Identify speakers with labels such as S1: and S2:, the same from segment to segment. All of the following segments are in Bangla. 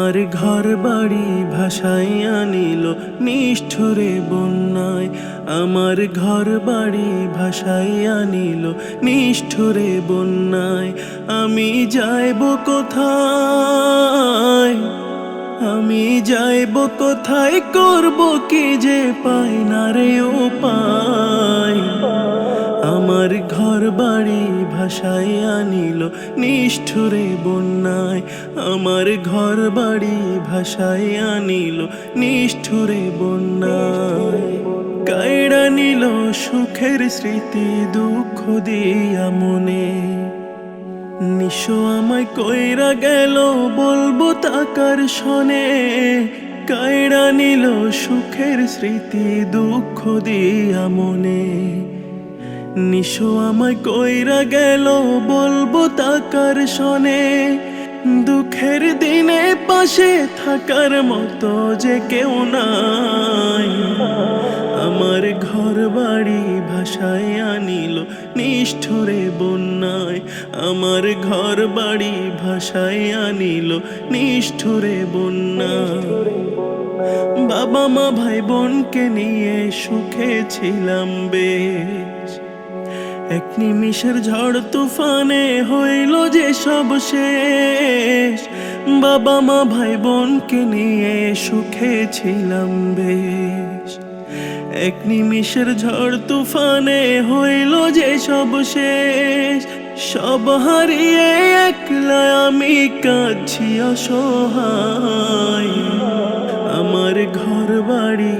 S1: আমার ঘর বাড়ি ভাসাই আনিল নিষ্ঠুরে বন্যায়। আমার ঘর বাড়ি ভাসাই আনিল নিষ্ঠুরে বন্যায়। আমি যাইব কোথায়? আমি যাইব কোথায়? করব কি যে পাই না রে উপায়? আমার ঘর বাড়ি ভাসাই আনিল নিষ্ঠুরে বন্যায় আমার ঘর বাড়ি ভাসাই আনিল নিষ্ঠুরে বন্যায় কায়ড়া নিল সুখের স্মৃতি, দুঃখ দিয়া মনে। নিশো আমায় কইরা গেল, বলব তাকার শোনে। কায়ড়া নিল সুখের স্মৃতি, দুঃখ দিয়া মনে। নিশো আমায় কইরা গেল, বলব তাকার শোনে। দুঃখের দিনে পাশে থাকার মতো যে কেউ নাই। আমার ঘর বাড়ি ভাষায় আনিল নিষ্ঠুরে বন্যায়। আমার ঘর বাড়ি ভাষায় আনিল নিষ্ঠুরে বন্যায়। বাবা মা ভাই বোনকে নিয়ে সুখে ছিলাম বেশ। এক নিমিষের ঝড় তুফানে হইল যে সব শেষ। বাবা মা ভাই বোনকে নিয়ে সুখে ছিলাম বেশ। এক নিমিষের ঝড় তুফানে হইল যে সব শেষ। সব হারিয়ে একলা আমি কাছি অসহায়। আমার ঘর বাড়ি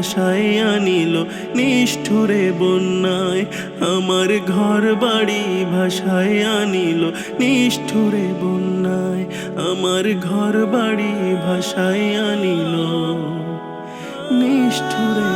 S1: ভাষায় আনিল নিষ্ঠুরে বন্যায়। আমার ঘর বাড়ি ভাষায় আনিল নিষ্ঠুরে বন্যায়। আমার ঘর বাড়ি ভাষায় আনিল নিষ্ঠুরে